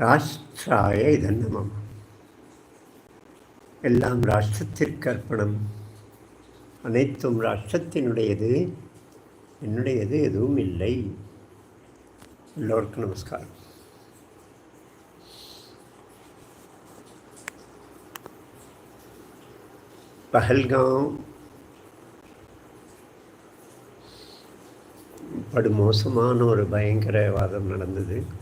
ராஷ்டிராய இதன்னமம் எல்லாம் ராஷ்டிரத்திற்கு அர்ப்பணம் அனைத்தும் ராஷ்டிரத்தினுடையது என்னுடையது எதுவும் இல்லை எல்லோருக்கும் நமஸ்காரம். பஹல்காம் படுமோசமான ஒரு பயங்கரவாதம் நடந்தது.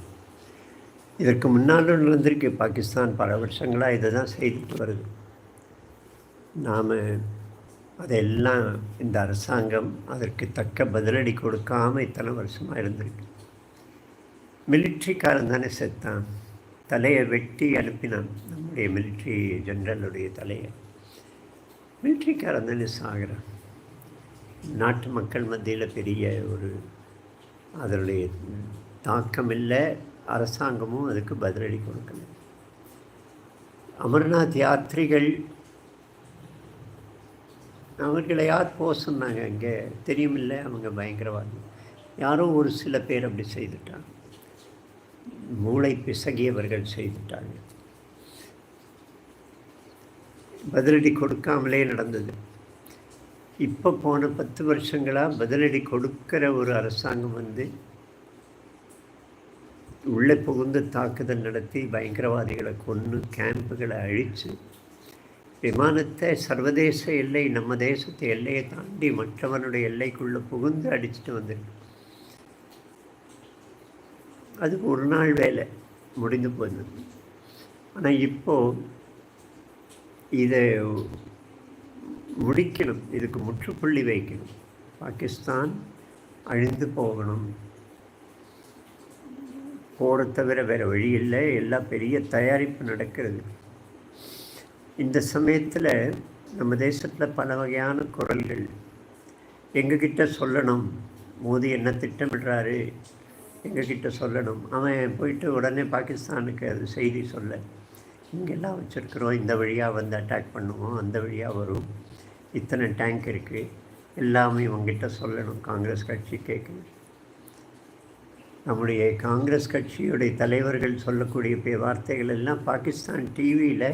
இதற்கு முன்னாலும் நடந்திருக்கு. பாகிஸ்தான் பல வருஷங்களாக இதை தான் செய்துட்டு வருது. நாம் அதெல்லாம் இந்த அரசாங்கம் அதற்கு தக்க பதிலடி கொடுக்காமல் இத்தனை வருஷமாக இருந்திருக்கு. மிலிட்ரிக்காரன் தானே செத்தான். தலையை வெட்டி அனுப்பினான் நம்முடைய மிலிட்ரி ஜென்ரலுடைய தலையை. மிலிட்ரிக்காரன் தானே சாகிறான் நாட்டு மக்கள் மத்தியில் பெரிய ஒரு அதனுடைய தாக்கம் இல்லை அரசாங்கமும் அதுக்கு பதிலடி கொடுக்கல அமர்நாத் யாத்திரிகள் அவர்களை யார் போக சொன்னாங்க இங்கே? தெரியுமில்ல அவங்க பயங்கரவாதி. யாரோ ஒரு சில பேர் அப்படி செய்துட்டாங்க. மூளை பிசகியவர்கள் செய்துட்டாங்க. பதிலடி கொடுக்காமலே நடந்தது. இப்போ போன பத்து வருஷங்களாக பதிலடி கொடுக்கிற ஒரு அரசாங்கம் வந்து உள்ளே புகுந்து தாக்குதல் நடத்தி பயங்கரவாதிகளை கொன்று கேம்புகளை அழித்து விமானத்தை சர்வதேச எல்லை நம்ம தேசத்து எல்லையை தாண்டி மற்றவனுடைய எல்லைக்குள்ளே புகுந்து அடிச்சுட்டு வந்துருக்கு அதுக்கு ஒரு நாள் வேலை முடிந்து போயிருந்தது ஆனால் இப்போது இதை முடிக்கணும் இதுக்கு முற்றுப்புள்ளி வைக்கணும். பாகிஸ்தான் அழிந்து போகணும். போரை தவிர வேறு வழி இல்லை. எல்லாம் பெரிய தயாரிப்பு நடக்கிறது. இந்த சமயத்தில் நம்ம தேசத்தில் பல வகையான குரல்கள். எங்ககிட்ட சொல்லணும். மோடி என்ன திட்டமிடுறாரு? எங்ககிட்ட சொல்லணும். அவன் போயிட்டு உடனே பாகிஸ்தானுக்கு அது செய்தி சொல்ல. இங்கெல்லாம் வச்சுருக்குறோம். இந்த வழியாக வந்து அட்டாக் பண்ணுவோம். அந்த வழியாக வரும். இத்தனை டேங்க் இருக்குது எல்லாமே இவங்ககிட்ட சொல்லணும். காங்கிரஸ் கட்சி கேட்கணும் நம்முடைய காங்கிரஸ் கட்சியுடைய தலைவர்கள் சொல்லக்கூடிய பே வார்த்தைகள் எல்லாம் பாகிஸ்தான் டிவியில்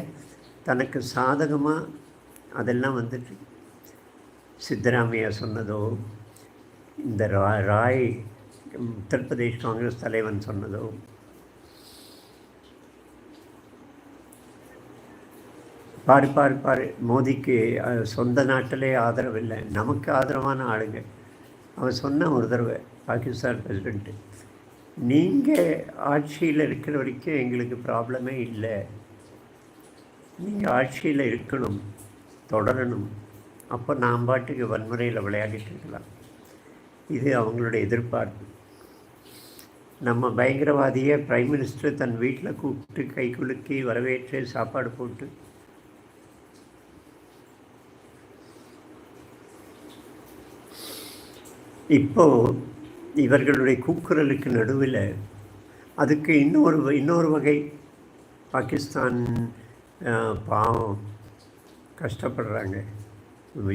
தனக்கு சாதகமாக அதெல்லாம் வந்துட்டு சித்தராமையா சொன்னதோ இந்த ரா ராய் உத்தரப்பிரதேஷ் காங்கிரஸ் தலைவன் சொன்னதோ பாரு பாரு பாரு மோதிக்கு சொந்த நாட்டிலே ஆதரவு இல்லை. நமக்கு ஆதரவான ஆளுங்க. அவன் சொன்ன ஒரு தடவை பாகிஸ்தான் பிரசிடென்ட்டு நீங்கள் ஆட்சியில் இருக்கிற வரைக்கும் எங்களுக்கு ப்ராப்ளமே இல்லை. நீங்கள் ஆட்சியில் இருக்கணும் தொடரணும். அப்போ நாம் பாட்டுக்கு வன்முறையில் விளையாடிட்டு இருக்கலாம். இது அவங்களுடைய எதிர்பார்ப்பு. நம்ம பயங்கரவாதியை பிரைம் மினிஸ்டர் தன் வீட்டில் கூப்பிட்டு கை குலுக்கி வரவேற்று சாப்பாடு போட்டு. இப்போது இவர்களுடைய கூக்குரலுக்கு நடுவில் அதுக்கு இன்னொரு இன்னொரு வகை பாகிஸ்தான் பாவம் கஷ்டப்படுறாங்க.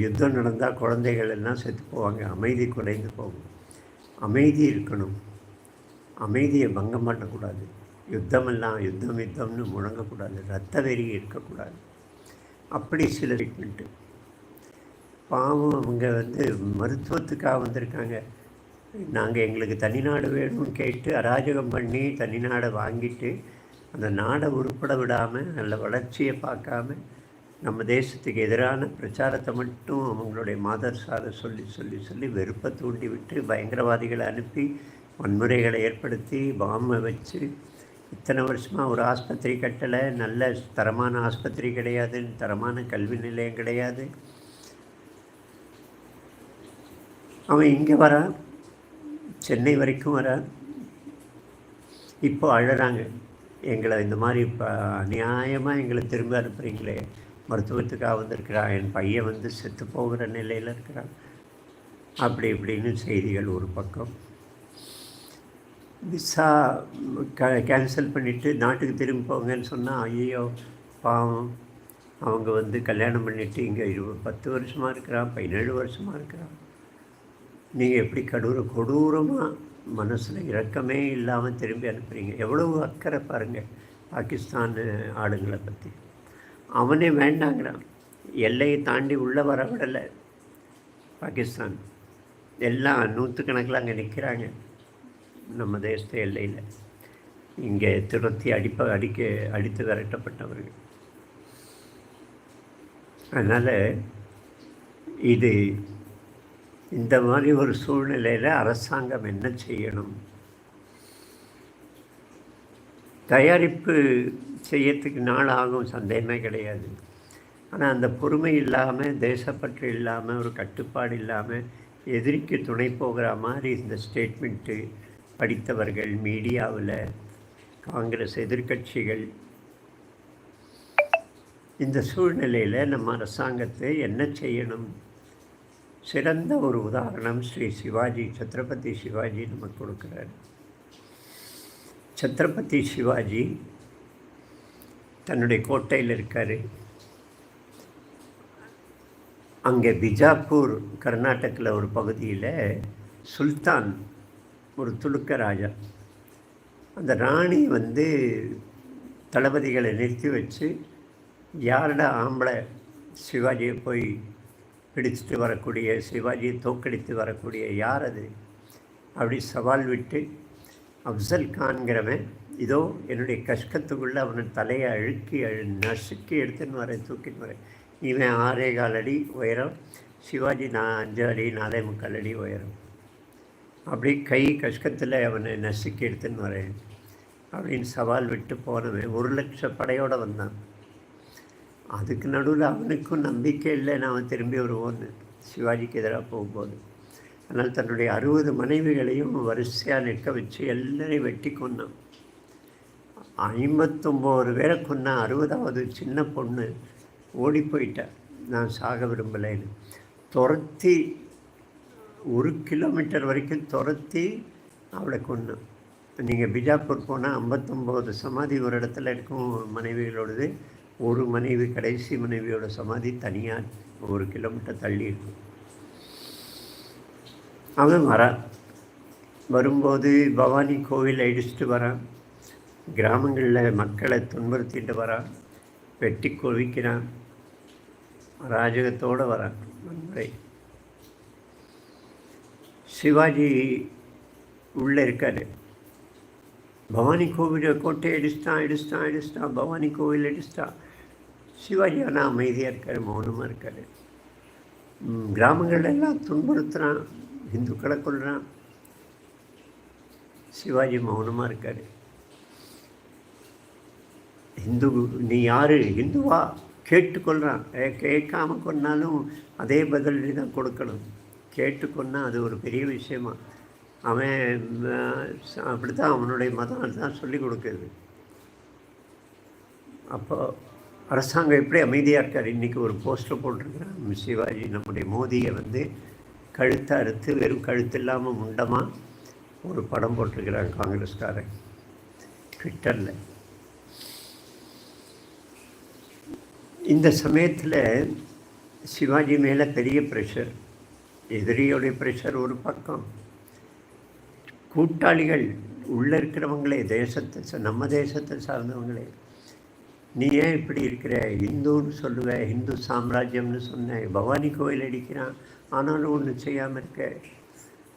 யுத்தம் நடந்தால் குழந்தைகள் எல்லாம் செத்து போவாங்க அமைதி குறைந்து போகும். அமைதி இருக்கணும். அமைதியை பங்கம் பண்ணக்கூடாது யுத்தமெல்லாம் யுத்தம் யுத்தம்னு முழங்கக்கூடாது. ரத்த வெறி இருக்கக்கூடாது. அப்படி சில ட்ரீட்மெண்ட்டு பாவம் அவங்க வந்து மருத்துவத்துக்காக வந்திருக்காங்க. நாங்கள் எங்களுக்கு தனிநாடு வேணும்னு கேட்டு அராஜகம் பண்ணி தனிநாடை வாங்கிட்டு அந்த நாடை உருப்பட விடாமல் நல்ல வளர்ச்சியை பார்க்காம நம்ம தேசத்துக்கு எதிரான பிரச்சாரத்தை மட்டும் அவங்களுடைய மாதர்சாரை சொல்லி சொல்லி சொல்லி வெறுப்பை தூண்டி விட்டு பயங்கரவாதிகளை அனுப்பி வன்முறைகளை ஏற்படுத்தி பாம்பை வச்சு இத்தனை வருஷமாக ஒரு ஆஸ்பத்திரி கட்டலை. நல்ல தரமான ஆஸ்பத்திரி கிடையாது தரமான கல்வி நிலையம் கிடையாது. அவன் இங்கே வரான் சென்னை வரைக்கும் வர இப்போ அழகிறாங்க எங்களை இந்த மாதிரி இப்போ அநியாயமாக எங்களை திரும்ப அனுப்புகிறீங்களே மருத்துவத்துக்காக வந்திருக்கிறான் என் பையன் வந்து செத்து போகிற நிலையில் இருக்கிறான். அப்படி இப்படின்னு செய்திகள் ஒரு பக்கம். விசா க கேன்சல் பண்ணிவிட்டு நாட்டுக்கு திரும்பி போங்கன்னு சொன்னால் ஐயோ பாவம். அவங்க வந்து கல்யாணம் பண்ணிவிட்டு இங்கே இருபது பத்து வருஷமாக இருக்கிறான் பதினேழு வருஷமாக இருக்கிறான். நீங்கள் எப்படி கடூர கொடூரமாக மனசில் இரக்கமே இல்லாமல் திரும்பி அனுப்புகிறீங்க எவ்வளவு அக்கறை பாருங்கள் பாகிஸ்தான் ஆளுங்களை பற்றி அவனே வேண்டாங்கிறான். எல்லையை தாண்டி உள்ளே வர விடலை பாகிஸ்தான். எல்லாம் நூற்றுக்கணக்கில் அங்கே நிற்கிறாங்க நம்ம தேசத்து எல்லையில். இங்கே துரத்தி அடிப்ப அடிக்க அடித்து விரட்டப்பட்டவர்கள். அதனால் இது இந்த மாதிரி ஒரு சூழ்நிலையில் அரசாங்கம் என்ன செய்யணும்? தயாரிப்பு செய்யறதுக்கு நாள் ஆகும் சந்தேகமே கிடையாது. ஆனால் அந்த பொறுமை இல்லாமல் தேசப்பற்று இல்லாமல் ஒரு கட்டுப்பாடு இல்லாமல் எதிரிக்கு துணை போகிற மாதிரி இந்த ஸ்டேட்மெண்ட்டு படித்தவர்கள் மீடியாவில் காங்கிரஸ் எதிர்கட்சிகள் இந்த சூழ்நிலையில் நம்ம அரசாங்கத்தை என்ன செய்யணும்? சிறந்த ஒரு உதாரணம் ஸ்ரீ சிவாஜி சத்ரபதி சிவாஜி நமக்கு கொடுக்குறாரு. சத்ரபதி சிவாஜி தன்னுடைய கோட்டையில் இருக்கார். அங்கே பிஜாப்பூர் கர்நாடகில் ஒரு பகுதியில் சுல்தான் ஒரு துலுக்க ராஜா. அந்த ராணி வந்து தளபதிகளை நிறுத்தி வச்சு யாரோட ஆம்பளை சிவாஜியை போய் பிடிச்சிட்டு வரக்கூடிய சிவாஜியை தோக்கடித்து வரக்கூடிய யார் அது? அப்படி சவால் விட்டு அப்சல் கான்கிறவன் இதோ என்னுடைய கஷ்டத்துக்குள்ளே அவனை தலையை அழுக்கி அழு நசுக்கி எடுத்துன்னு வரேன் தூக்கின்னு வரேன். இவன் ஆறே கால் அடி உயரம் சிவாஜி நான் அஞ்சு அடி நாலே முக்கால் அடி உயரம். அப்படி கை கஷ்டத்தில் அவனை நசுக்கி எடுத்துன்னு வரேன் அப்படின்னு சவால் விட்டு போனவன் ஒரு லட்ச படையோடு வந்தான். அதுக்கு நடுவில் அவனுக்கும் நம்பிக்கை இல்லை. நான் திரும்பி வருவோன்னு சிவாஜிக்கு எதிராக போகும்போது. அதனால் தன்னுடைய அறுபது மனைவிகளையும் வரிசையாக நிற்க வச்சு எல்லாரையும் வெட்டி கொண்டான் ஐம்பத்தொம்போது பேரை கொன்னான் அறுபதாவது சின்ன பொண்ணு ஓடி போயிட்டேன் நான் சாக விரும்பலைன்னு துரத்தி ஒரு கிலோமீட்டர் வரைக்கும் துரத்தி அவளை கொன்னான். நீங்கள் பிஜாப்பூர் போனால் ஐம்பத்தொம்போது சமாதி ஒரு இடத்துல இருக்கும் மனைவிகளோடது. ஒரு மனைவி கடைசி மனைவியோட சமாதி தனியாக ஒரு கிலோமீட்டர் தள்ளி இருக்கும். அவன் வரான் வரும்போது பவானி கோவில் அடிச்சுட்டு வரான் கிராமங்களில் மக்களை துன்புறுத்திட்டு வரான் வெட்டி குவிக்கிறான் ராஜகத்தோடு வரான் வன்முறை சிவாஜி உள்ளே இருக்கார். பவானி கோவில் கோட்டை அடிச்சிட்டான் அடிச்சிட்டான் அடிச்சிட்டான் பவானி கோவில் அடிச்சிட்டான் சிவாஜி ஆனால் அமைதியாக இருக்கார் மௌனமாக இருக்கார் கிராமங்கள்லாம் துன்புறுத்துகிறான் இந்துக்களை கொள்கிறான் சிவாஜி மௌனமாக இருக்கார் ஹிந்து நீ யார்? இந்துவா? கேட்டுக்கொள்கிறான் கேட்காம கொன்னாலும் அதே பதில் தான் கொடுக்கணும். கேட்டுக்கொன்னா அது ஒரு பெரிய விஷயமா. அவன் அப்படி தான் அவனுடைய மதம் தான் சொல்லி கொடுக்குறது அப்போ அரசாங்கம் எப்படி அமைதியாக இருக்கார்? இன்றைக்கி ஒரு போஸ்டர் போட்டிருக்கிறான் சிவாஜி நம்முடைய மோதியை வந்து கழுத்தை அறுத்து வெறும் கழுத்து இல்லாமல் முண்டமாக ஒரு படம் போட்டிருக்கிறாங்க காங்கிரஸ்காரன். ட்விட்டரில். இந்த சமயத்தில் சிவாஜி மேலே பெரிய ப்ரெஷர் எதிரியோடைய ப்ரெஷர் ஒரு பக்கம். கூட்டாளிகள் உள்ளே இருக்கிறவங்களே தேசத்தை நம்ம தேசத்தை சார்ந்தவங்களே நீ ஏன் இப்படி இருக்கிற? இந்துன்னு சொல்லுவேன் ஹிந்து சாம்ராஜ்யம்னு சொன்னேன் பவானி கோயில் அடிக்கிறான் ஆனாலும் ஒன்று செய்யாமல் இருக்க.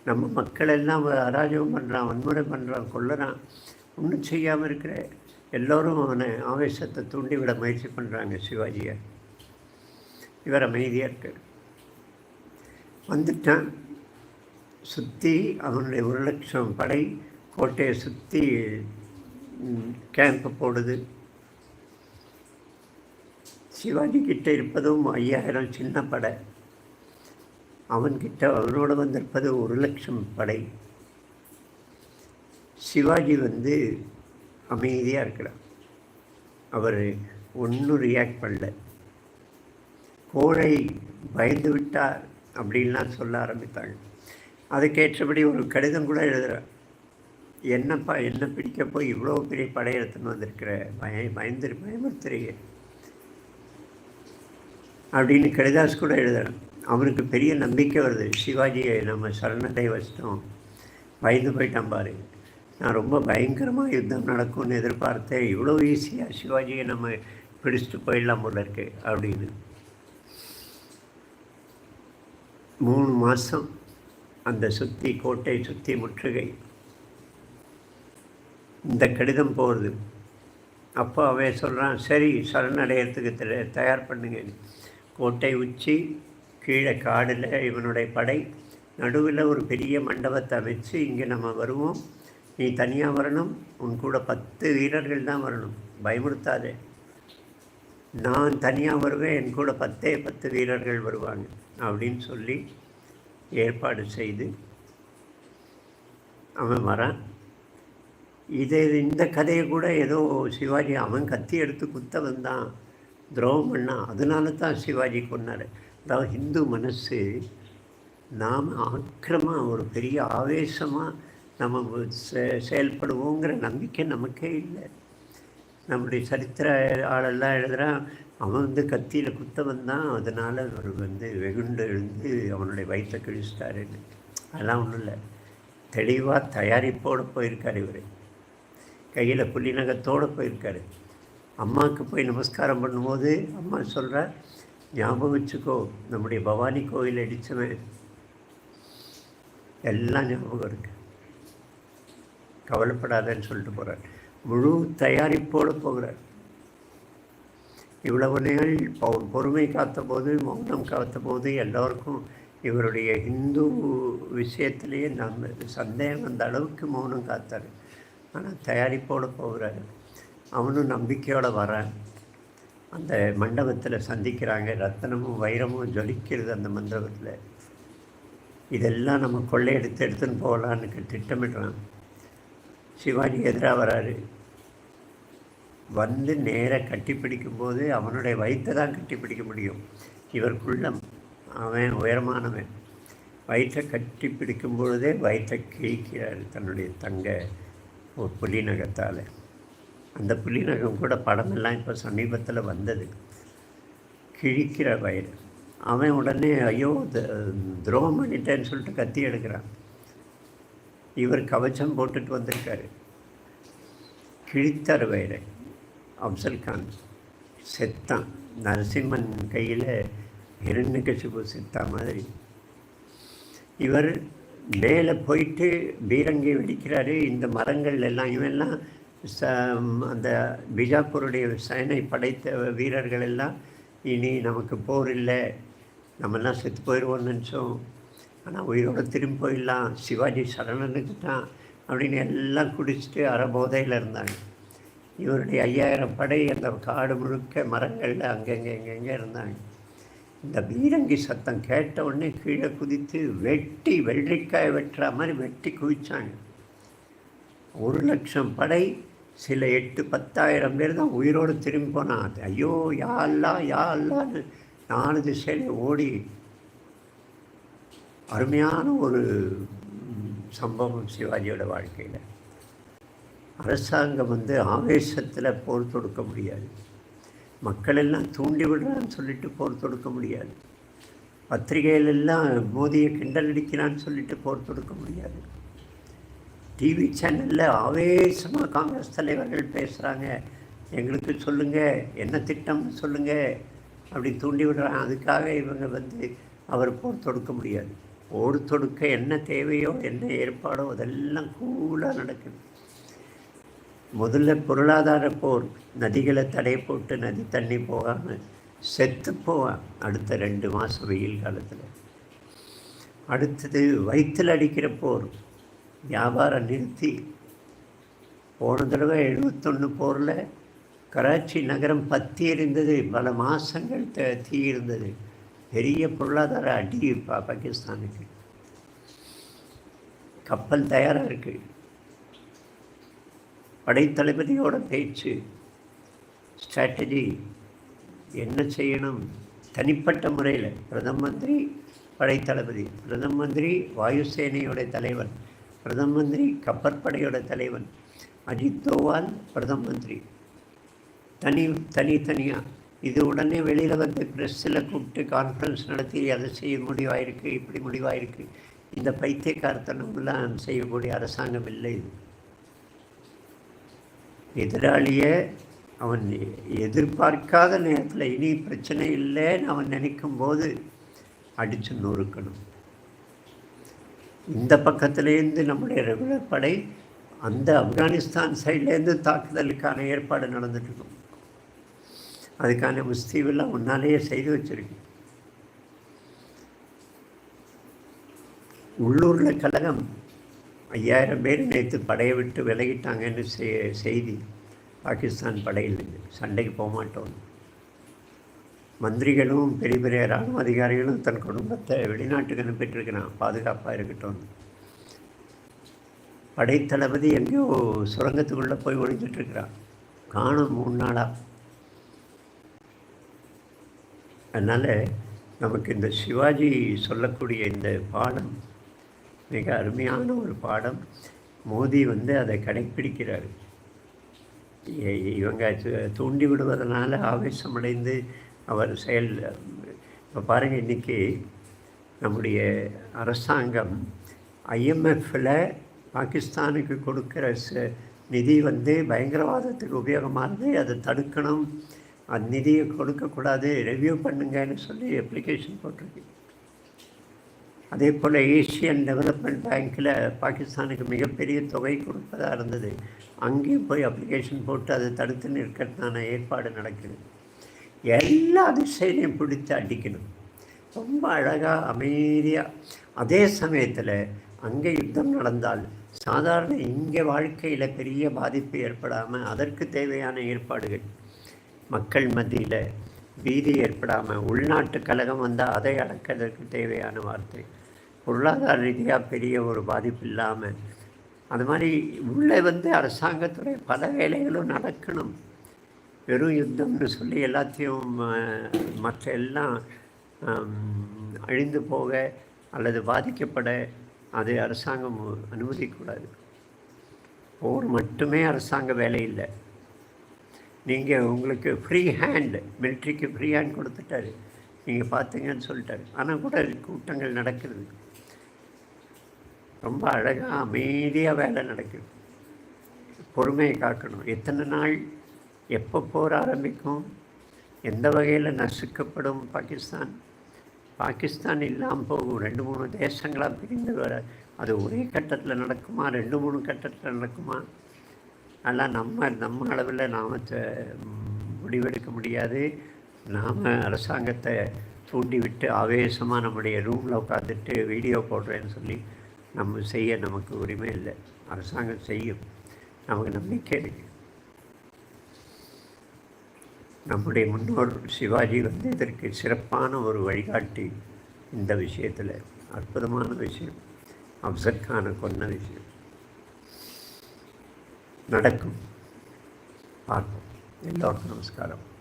நம்ம மக்கள் எல்லாம் அராஜகம் பண்ணுறான் வன்முறை பண்ணுறான் கொள்ளுறான் ஒன்றும் செய்யாமல் இருக்கிற. எல்லோரும் அவனை ஆவேசத்தை தூண்டிவிட முயற்சி பண்ணுறாங்க சிவாஜியை இவர் அமைதியாக இருக்க. வந்துட்டான். சுற்றி அவனுடைய ஒரு லட்சம் படை கோட்டையை சுற்றி கேம்ப் போடுது. சிவாஜி கிட்ட இருப்பதும் ஐயாயிரம் சின்ன படை. அவன்கிட்ட அவனோட வந்திருப்பது ஒரு லட்சம் படை. சிவாஜி வந்து அமைதியாக இருக்கிறார். அவர் ஒன்றும் ரியாக்ட் பண்ணல. கோழை பயந்து விட்டார் அப்படின்லாம் சொல்ல ஆரம்பித்தாங்க அதுக்கேற்றபடி ஒரு கடிதம் கூட எழுதுகிறார் என்னப்பா என்ன பிடிக்க போய் இவ்வளோ பெரிய படையெடுத்துன்னு வந்திருக்கிற? பய பயந்து பயமுறுத்துறீங்க. அப்படின்னு கடிதாஸ் கூட எழுதணும் அவனுக்கு பெரிய நம்பிக்கை வருது. சிவாஜியை நம்ம சரணத்தை வச்சிட்டோம் பயந்து போயிட்டான் பாரு. நான் ரொம்ப பயங்கரமாக யுத்தம் நடக்கும்னு எதிர்பார்த்தேன் இவ்வளோ ஈஸியாக சிவாஜியை நம்ம பிடிச்சிட்டு போயிடலாம் போல இருக்கு அப்படின்னு. மூணு மாதம் அந்த சுற்றி கோட்டை சுற்றி முற்றுகை. இந்த கடிதம் போகிறது அப்போ அவன் சொல்கிறான் சரி சரணடைகிறதுக்கு தயார் பண்ணுங்க. கோட்டை உச்சி கீழே காடில் இவனுடைய படை. நடுவில் ஒரு பெரிய மண்டபத்தை அமைச்சு இங்கே நம்ம வருவோம். நீ தனியாக வரணும் உன் கூட பத்து வீரர்கள் தான் வரணும். பயமுறுத்தாதே. நான் தனியாக வருவேன் என் கூட பத்தே பத்து வீரர்கள் வருவாங்க அப்படின்னு சொல்லி ஏற்பாடு செய்து அவன் வரான். இது இந்த கதையை கூட ஏதோ சிவாஜி அவன் கத்தி எடுத்து குத்த வந்தான். துரோகம் பண்ணான் அதனால தான் சிவாஜி கொண்டார். அதாவது ஹிந்து மனசு நாம் ஆக்கிரமாக ஒரு பெரிய ஆவேசமாக நம்ம செ செயல்படுவோங்கிற நம்பிக்கை நமக்கே இல்லை. நம்முடைய சரித்திர ஆளெல்லாம் எழுதுகிறான் அவன் வந்து கத்தியில் குத்த வந்தான் அதனால் அவர் வந்து வெகுண்டு எழுந்து அவனுடைய வயிற்றை கிழிச்சிட்டாருன்னு. அதெல்லாம் ஒன்றும் இல்லை. தெளிவாக தயாரிப்போடு போயிருக்கார் இவர். கையில் புள்ளிநகத்தோடு போயிருக்காரு. அம்மாவுக்கு போய் நமஸ்காரம் பண்ணும்போது அம்மா சொல்கிற ஞாபகம் வச்சுக்கோ நம்முடைய பவானி கோயில் அடித்தவன் எல்லாம் ஞாபகம் இருக்கு. கவலைப்படாதன்னு சொல்லிட்டு போகிறார் முழு தயாரிப்போடு போகிறார். இவ்வளவு நேரம் பொ- பொறுமை காத்தபோது மௌனம் காத்தபோது எல்லோருக்கும் இவருடைய இந்து விஷயத்திலேயே நம்ம சந்தேகம் அந்த அளவுக்கு மௌனம் காத்தார். ஆனால் தயாரிப்போடு போகிறார். அவனும் நம்பிக்கையோடு வரான். அந்த மண்டபத்தில் சந்திக்கிறாங்க. ரத்தனமும் வைரமும் ஜொலிக்கிறது அந்த மண்டபத்தில். இதெல்லாம் நம்ம கொள்ளையெடுத்து எடுத்துன்னு போகலான்னு திட்டமிடுறான். சிவாஜி எதிராக வராரு. வந்து நேராக கட்டி பிடிக்கும்போது அவனுடைய வயிற்றை தான் கட்டி பிடிக்க முடியும். இவருக்குள்ள அவன் உயரமானவன். வயிற்றை கட்டி பிடிக்கும் பொழுதே வயிற்றை கிழிக்கிறார் தன்னுடைய தங்க ஒரு புலிநகத்தால். அந்த புலிநகம் கூட படமெல்லாம் இப்போ சமீபத்தில் வந்தது. கிழிக்கிற வயிறு. அவன் உடனே ஐயோ த- துரோகம் பண்ணிட்டேன்னு சொல்லிட்டு கத்தி எடுக்கிறான். இவர் கவச்சம் போட்டுட்டு வந்திருக்காரு. கிழித்தார் வயிறை. அப்சல் கான் செத்தான். நரசிம்மன் கையில் இரண்யகசிபு செத்தா மாதிரி. இவர் மேலே போயிட்டு பீரங்கி வெடிக்கிறாரு. இந்த மரங்கள் எல்லாம் இவெல்லாம் ச அந்த பிஜாப்பூருடைய சேனை படைத்த வீரர்கள் எல்லாம் இனி நமக்கு போர் இல்லை. நம்மெல்லாம் செத்து போயிடுவோம்னு நினச்சோம். ஆனால் உயிரோடு திரும்பி போயிடலாம். சிவாஜி சரணனுக்குட்டான் அப்படின்னு எல்லாம் குடிச்சிட்டு அறபோதையில் இருந்தாங்க. இவருடைய ஐயாயிரம் படை அந்த காடு முழுக்க மரங்களில் அங்கங்கே எங்கெங்கே இருந்தாங்க. இந்த பீரங்கி சத்தம் கேட்ட உடனே கீழே குதித்து வெட்டி வெள்ளரிக்காய் வெட்டுற மாதிரி வெட்டி குவிச்சாங்க. ஒரு லட்சம் படை சில எட்டு பத்தாயிரம் பேர் தான் உயிரோடு திரும்பி போனான் ஐயோ யா அல்லா யா அல்லான்னு நாலு திசையிலே ஓடி அருமையான ஒரு சம்பவம் சிவாஜியோட வாழ்க்கையில். அரசாங்கம் வந்து ஆவேசத்தில் போர் தொடுக்க முடியாது. மக்கள் எல்லாம் தூண்டி விடுறான்னு சொல்லிட்டு போர் தொடுக்க முடியாது. பத்திரிகையிலெல்லாம் மோதியை கிண்டல் அடிக்கிறான்னு சொல்லிட்டு போர் தொடுக்க முடியாது. டிவி சேனலில் ஆவேசமாக காங்கிரஸ் தலைவர்கள் பேசுகிறாங்க எங்களுக்கு சொல்லுங்கள் என்ன திட்டம்னு சொல்லுங்கள் அப்படி தூண்டி விடுறாங்க. அதுக்காக இவங்க வந்து அவர் போர் தொடுக்க முடியாது. போர் தொடுக்க என்ன தேவையோ என்ன ஏற்பாடோ அதெல்லாம் கூலாக நடக்குது. முதல்ல பொருளாதார போர் நதிகளை தடை போட்டு நதி தண்ணி போகாமல் செத்து போவான் அடுத்த ரெண்டு மாதம் வெயில் காலத்தில். அடுத்தது வயிற்றில் அடிக்கிற போர் வியாபாரம் நிறுத்தி போன தடவை எழுபத்தொன்று போரில் கராச்சி நகரம் பத்தி இருந்தது பல மாதங்கள் த தீ இருந்தது. பெரிய பொருளாதார அடி பா பாகிஸ்தானுக்கு. கப்பல் தயாராக இருக்குது படைத்தளபதியோட பேச்சு. ஸ்ட்ராட்டஜி. என்ன செய்யணும்? தனிப்பட்ட முறையில். பிரதம மந்திரி படைத்தளபதி பிரதம மந்திரி வாயுசேனையோட தலைவர். பிரதம மந்திரி கப்பற்படையோட தலைவன் அஜித் தோவால் பிரதம மந்திரி. தனி தனித்தனியாக இது உடனே வெளியில் வந்து ப்ரெஸ்ஸில் கூப்பிட்டு கான்ஃபரன்ஸ் நடத்தி அதை செய்ய முடிவாயிருக்கு இப்படி முடிவாயிருக்கு. இந்த பைத்தியக்காரத்தனம்லாம் செய்யக்கூடிய அரசாங்கம் இல்லை இது. எதிராளியை அவன் எதிர்பார்க்காத நேரத்தில் இனி பிரச்சனை இல்லைன்னு அவன் நினைக்கும் போது அடித்து நொறுக்கணும். இந்த பக்கத்துலேருந்து நம்முடைய ரெகுலர் படை அந்த ஆப்கானிஸ்தான் சைட்லேருந்து தாக்குதலுக்கான ஏற்பாடு நடந்துட்டுருக்கும். அதுக்கான முஸ்தீவெல்லாம் முன்னாலேயே செய்து வச்சுருக்கு. உள்ளூரில் கழகம் ஐயாயிரம் பேர் நேற்று படையை விட்டு விலகிட்டாங்கன்னு செய்தி. பாகிஸ்தான் படையில் சண்டைக்கு போக மாட்டோம் மந்திரிகளும் பெரிய பெரிய இராணுவ அதிகாரிகளும் தன் குடும்பத்தை வெளிநாட்டுக்கு அனுப்பிட்டுருக்கிறான். பாதுகாப்பாக இருக்கட்டும். படைத்தளபதி எங்கேயோ சுரங்கத்துக்குள்ளே போய் ஒழிஞ்சிட்ருக்கிறான் காணும் மூணு நாளாக அதனால் நமக்கு இந்த சிவாஜி சொல்லக்கூடிய இந்த பாடம் மிக அருமையான ஒரு பாடம். மோதி வந்து அதை கடைப்பிடிக்கிறார். இவங்க தூண்டி விடுவதனால ஆவேசமடைந்து அவர் செயல் இப்போ பாருங்கள் இன்றைக்கி நம்முடைய அரசாங்கம் ஐஎம்எஃப்பில் பாகிஸ்தானுக்கு கொடுக்குற நிதி வந்து பயங்கரவாதத்துக்கு உபயோகமானது. அதை தடுக்கணும். அந்த நிதியை கொடுக்கக்கூடாது. ரிவ்யூ பண்ணுங்கன்னு சொல்லி அப்ளிகேஷன் போட்டிருக்கு. அதே போல் ஏஷியன் டெவலப்மெண்ட் பேங்க்கில் பாகிஸ்தானுக்கு மிகப்பெரிய தொகை கொடுப்பதாக இருந்தது. அங்கேயும் போய் அப்ளிகேஷன் போட்டு அதை தடுத்து நிற்கிறதுக்கான ஏற்பாடு நடக்குது. எல்லா திசையிலையும் பிடித்து அடிக்கணும். ரொம்ப அழகாக அமைதியாக அதே சமயத்தில் அங்கே யுத்தம் நடந்தால் சாதாரண இங்கே வாழ்க்கையில் பெரிய பாதிப்பு ஏற்படாமல் அதற்கு தேவையான ஏற்பாடுகள். மக்கள் மத்தியில் பீதி ஏற்படாமல் உள்நாட்டு கழகம் வந்தால் அதை அடக்கிறதுக்கு தேவையான வார்த்தை. பொருளாதார ரீதியாக பெரிய ஒரு பாதிப்பு இல்லாமல் அது மாதிரி உள்ளே வந்து அரசாங்கத்துறை பல வேலைகளும் நடக்கணும். வெறும் யுத்தம்னு சொல்லி எல்லாத்தையும் மற்ற எல்லாம் அழிந்து போக அல்லது பாதிக்கப்பட அதை அரசாங்கம் அனுமதிக்கூடாது போர் மட்டுமே அரசாங்க வேலை இல்லை. நீங்கள் உங்களுக்கு ஃப்ரீ ஹேண்ட் மிலிட்ரிக்கு ஃப்ரீ ஹேண்ட் கொடுத்துட்டாரு. நீங்கள் பார்த்தீங்கன்னு சொல்லிட்டாரு. ஆனால் கூட கூட்டங்கள் நடக்கிறது ரொம்ப அழகாக அமைதியாக வேலை நடக்குது. பொறுமையை காக்கணும். எத்தனை நாள் எப்போ போர் ஆரம்பிக்கும்? எந்த வகையில் நசுக்கப்படும் பாகிஸ்தான்? பாகிஸ்தான் இல்லாமல் போகும். ரெண்டு மூணு தேசங்களாக பிரிந்து வர அது ஒரே கட்டத்தில் நடக்குமா? ரெண்டு மூணு கட்டத்தில் நடக்குமா? அதெல்லாம் நம்ம நம்ம அளவில் நாம் முடிவெடுக்க முடியாது. நாம் அரசாங்கத்தை தூண்டிவிட்டு ஆவேசமாக நம்முடைய ரூமில் உட்காந்துட்டு வீடியோ போடுறேன்னு சொல்லி நம்ம செய்ய நமக்கு உரிமை இல்லை. அரசாங்கம் செய்யும். நமக்கு நம்பிக்கை இருக்குது நம்முடைய முன்னோர் சிவாஜி வந்து இதற்கு சிறப்பான ஒரு வழிகாட்டி இந்த விஷயத்தில். அற்புதமான விஷயம். அப்சர்கான கொன்ன விஷயம். நடக்கும். பார்ப்போம். எல்லோருக்கும் நமஸ்காரம்.